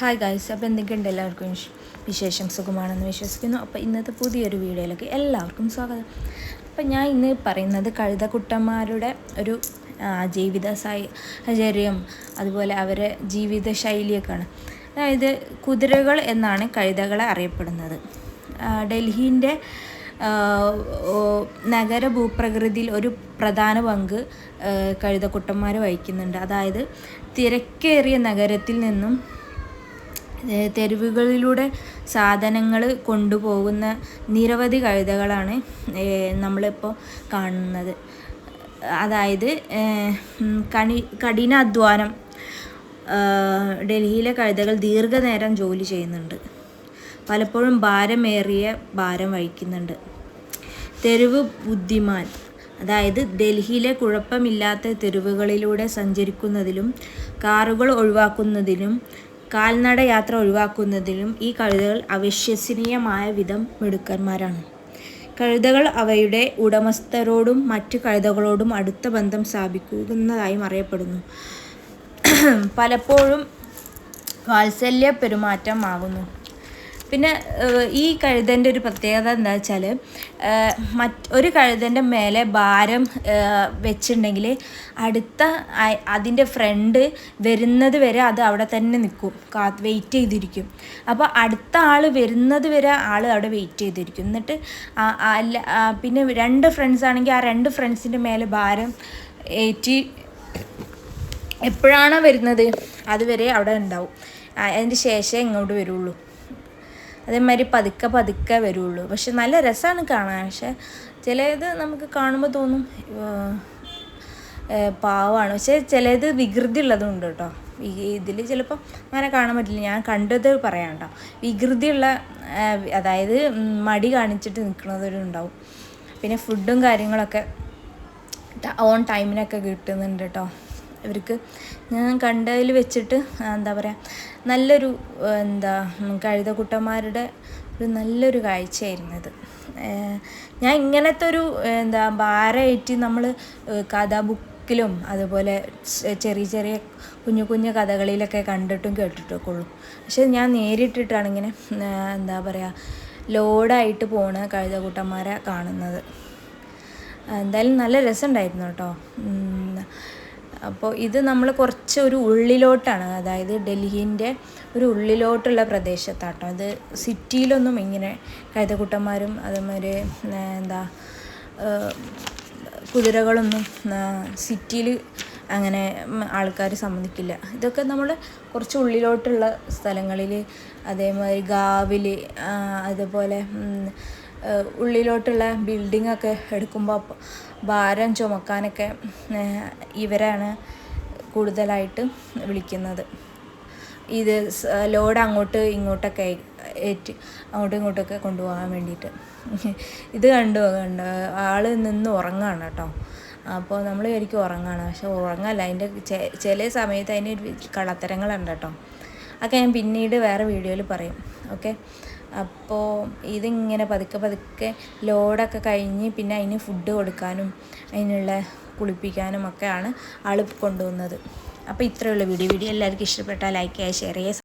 Hi guys അപ്പോൾ എന്തൊക്കെയുണ്ട് എല്ലാവർക്കും വിശേഷം? സുഖമാണെന്ന് വിശ്വസിക്കുന്നു. അപ്പോൾ ഇന്നത്തെ പുതിയൊരു വീഡിയോയിലേക്ക് എല്ലാവർക്കും സ്വാഗതം. അപ്പോൾ ഞാൻ ഇന്ന് പറയുന്നത് കഴുതക്കുട്ടന്മാരുടെ ഒരു ജീവിത സാഹചര്യം അതുപോലെ അവരെ ജീവിത ശൈലിയൊക്കെയാണ് അതായത് കുതിരകൾ എന്നാണ് കഴുതകളെ അറിയപ്പെടുന്നത്. ഡൽഹിന്റെ നഗര ഭൂപ്രകൃതിയിൽ ഒരു പ്രധാന പങ്ക് കഴുതക്കുട്ടന്മാർ വഹിക്കുന്നുണ്ട്. അതായത് തിരക്കേറിയ നഗരത്തിൽ നിന്നും തെരുവുകളിലൂടെ സാധനങ്ങൾ കൊണ്ടുപോകുന്ന നിരവധി കഴുതകളാണ് ഏ, നമ്മളിപ്പോൾ കാണുന്നത്. അതായത് കണി കഠിന അധ്വാനം ഡൽഹിയിലെ കഴുതകൾ ദീർഘനേരം ജോലി ചെയ്യുന്നുണ്ട്. പലപ്പോഴും ഭാരമേറിയ ഭാരം വഹിക്കുന്നുണ്ട്. തെരുവ് ബുദ്ധിമാൻ അതായത് ഡൽഹിയിലെ കുഴപ്പമില്ലാത്ത തെരുവുകളിലൂടെ സഞ്ചരിക്കുന്നതിലും കാറുകൾ ഒഴിവാക്കുന്നതിനും കാൽനട യാത്ര ഒഴിവാക്കുന്നതിലും ഈ കഴുതകൾ അവിശ്വസനീയമായ വിധം മിടുക്കന്മാരാണ്. കഴുതകൾ അവയുടെ ഉടമസ്ഥരോടും മറ്റ് കഴുതകളോടും അടുത്ത ബന്ധം സ്ഥാപിക്കുന്നതായും അറിയപ്പെടുന്നു. പലപ്പോഴും വാത്സല്യ പെരുമാറ്റം ആകുന്നു. പിന്നെ ഈ കഴുതന്റെ ഒരു പ്രത്യേകത എന്താ വെച്ചാൽ മറ്റ് ഒരു കഴുതന്റെ മേലെ ഭാരം വെച്ചിട്ടുണ്ടെങ്കിൽ അടുത്ത അതിന്റെ ഫ്രണ്ട് വരുന്നത് വരെ അത് അവിടെ തന്നെ നിൽക്കും കാ വെയിറ്റ് ചെയ്തിരിക്കും. അപ്പോൾ അടുത്ത ആൾ വരുന്നത് വരെ ആൾ അവിടെ വെയിറ്റ് ചെയ്തിരിക്കും. എന്നിട്ട് അല്ല പിന്നെ രണ്ട് ഫ്രണ്ട്സ് ആണെങ്കിൽ ആ രണ്ട് ഫ്രണ്ട്സിന്റെ മേലെ ഭാരം ഏറ്റി എപ്പോഴാണോ വരുന്നത് അതുവരെ അവിടെ ഉണ്ടാവും. അതിന് അതിന്റെ ശേഷം ഇങ്ങോട്ട് വരുള്ളൂ. അതേമാതിരി പതുക്കെ പതുക്കെ വരുള്ളൂ. പക്ഷെ നല്ല രസമാണ് കാണാൻ. പക്ഷെ ചിലത് നമുക്ക് കാണുമ്പോൾ തോന്നും പാവമാണ് പക്ഷെ ചിലത് വികൃതി ഉള്ളതുണ്ട് കേട്ടോ. ഇതിൽ ചിലപ്പോൾ അങ്ങനെ കാണാൻ പറ്റില്ല. ഞാൻ കണ്ടത് പറയാം കേട്ടോ. വികൃതിയുള്ള അതായത് മടി കാണിച്ചിട്ട് നിൽക്കുന്നവരുണ്ടാവും പിന്നെ ഫുഡും കാര്യങ്ങളൊക്കെ ഓൺ ടൈമിനൊക്കെ കിട്ടുന്നുണ്ട് കേട്ടോ. ഇവർക്ക് ഞാൻ കണ്ടതിൽ വെച്ചിട്ട് എന്താ പറയുക നല്ലൊരു എന്താ കഴുതക്കുട്ടന്മാരുടെ ഒരു നല്ലൊരു കാഴ്ചയായിരുന്നു ഇത്. ഞാൻ ഇങ്ങനത്തെ ഒരു എന്താ ഭാരമായിട്ട് നമ്മൾ കഥ ബുക്കിലും അതുപോലെ ചെറിയ ചെറിയ കുഞ്ഞു കുഞ്ഞു കഥകളിലൊക്കെ കണ്ടിട്ടും കേട്ടിട്ടൊക്കെ ഉള്ളൂ. പക്ഷെ ഞാൻ നേരിട്ടിട്ടാണ് ഇങ്ങനെ എന്താ പറയുക ലോഡായിട്ട് പോണ കഴുതക്കുട്ടന്മാരെ കാണുന്നത്. എന്തായാലും നല്ല രസമുണ്ടായിരുന്നു കേട്ടോ. അപ്പോൾ ഇത് നമ്മൾ കുറച്ച് ഒരു ഉള്ളിലോട്ടാണ് അതായത് ഡൽഹിന്റെ ഒരു ഉള്ളിലോട്ടുള്ള പ്രദേശത്താട്ടോ. അത് സിറ്റിയിലൊന്നും ഇങ്ങനെ കൈതക്കുട്ടന്മാരും അതേമാതിരി എന്താ കുതിരകളൊന്നും സിറ്റിയിൽ അങ്ങനെ ആൾക്കാർ സമ്മതിക്കില്ല. ഇതൊക്കെ നമ്മൾ കുറച്ച് ഉള്ളിലോട്ടുള്ള സ്ഥലങ്ങളിൽ അതേമാതിരി ഗാവിൽ അതുപോലെ ഉള്ളിലോട്ടുള്ള ബിൽഡിംഗ് ഒക്കെ എടുക്കുമ്പോൾ ഭാരം ചുമക്കാനൊക്കെ ഇവരാണ് കൂടുതലായിട്ട് വിളിക്കുന്നത്. ഇത് ലോഡ് അങ്ങോട്ട് ഇങ്ങോട്ടൊക്കെ ഏറ്റ് അങ്ങോട്ടും ഇങ്ങോട്ടൊക്കെ കൊണ്ടുപോകാൻ വേണ്ടിയിട്ട്. ഇത് കണ്ടു കണ്ടു. ആൾ നിന്ന് ഉറങ്ങാണ് കേട്ടോ. അപ്പോൾ നമ്മൾ ശരിക്കും ഉറങ്ങാണ്. പക്ഷെ ഉറങ്ങല്ല. അതിന്റെ ചില സമയത്ത് അതിന്റെ കള്ളത്തരങ്ങളുണ്ട് കേട്ടോ. അതൊക്കെ ഞാൻ പിന്നീട് വേറെ വീഡിയോയിൽ പറയും. ഓക്കെ? അപ്പോൾ ഇതിങ്ങനെ പതുക്കെ പതുക്കെ ലോഡൊക്കെ കഴിഞ്ഞ് പിന്നെ അതിന് ഫുഡ് കൊടുക്കാനും അതിനുള്ള കുളിപ്പിക്കാനും ഒക്കെയാണ് ആൾ കൊണ്ടുവന്നത്. അപ്പോൾ ഇത്രയുള്ള വീഡിയോ. വീഡിയോ എല്ലാവർക്കും ഇഷ്ടപ്പെട്ടാൽ ലൈക്ക് ചെയ്യുക ഷെയർ ചെയ്യുക